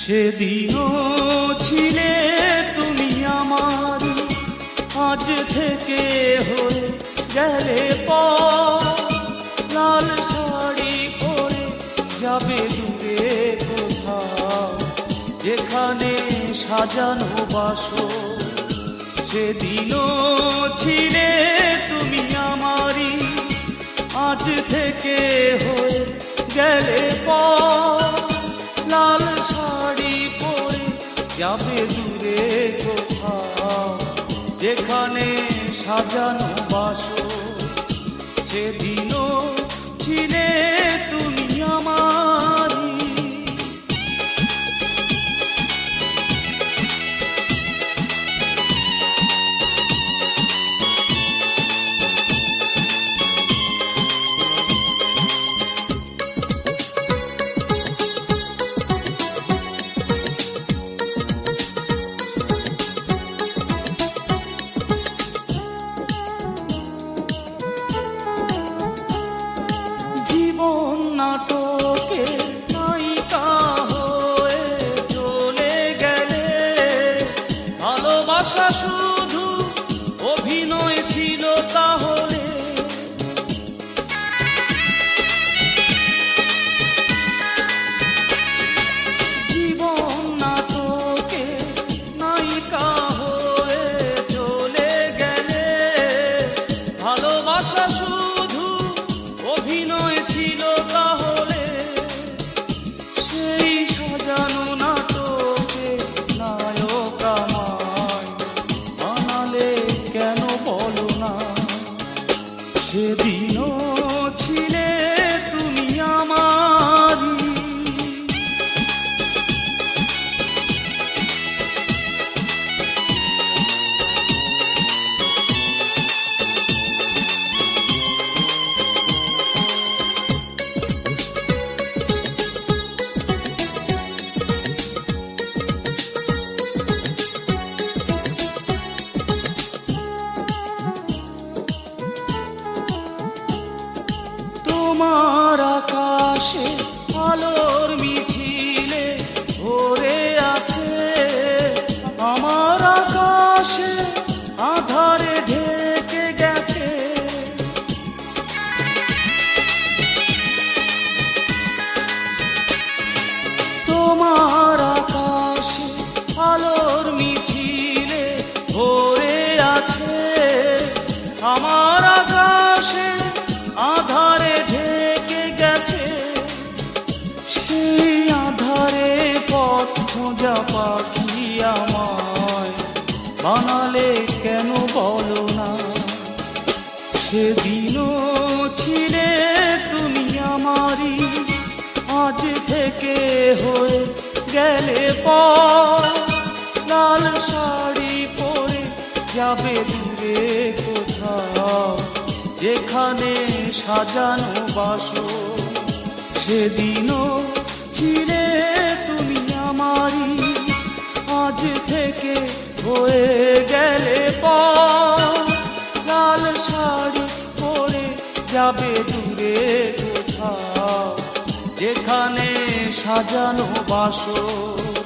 সেদিনও ছিলে তুমি আমার। আজ থেকে হয়ে গেলে লাল শাড়ি পরে যাবে দূরে কোথাও। যেখানে সাজানো বাসো সেদিনও ছিলে তুমি আমারই। আজ থেকে হয়ে গেলে পর যেখানে সেদিনও আলোর বানালে কেন বলো না? সেদিনও ছিলে তুমি আমারই, আজ থেকে হয়ে গেলে পর লাল শাড়ি পরে যাবে দূরে কোথাও, যেখানে সাজানো বাসো সেদিনও শাড়ি পরে যাবে দূরে কোথাও? যেখানে সাজানো বাসো সেদিন